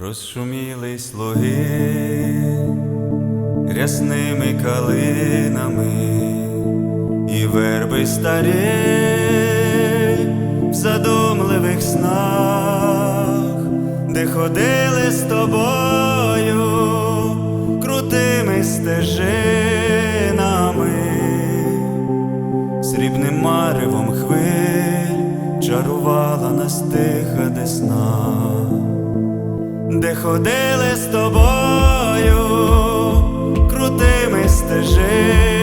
Розшумілись луги рясними калинами і верби старі в задумливих снах, де ходили з тобою крутими стежинами, срібним маревом хвиль чарувала нас тиха десна де ходили з тобою крутими стежинами,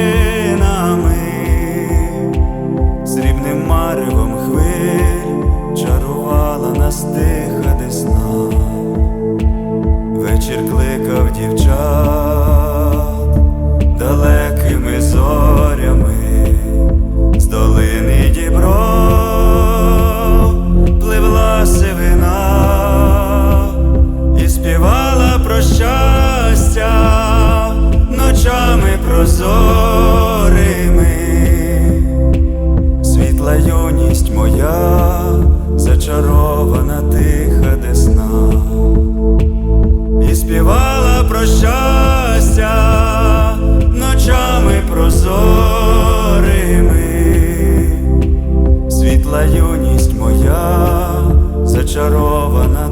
юність моя, зачарована тиха десна, і співала про щастя ночами прозорими. Світла юність моя, зачарована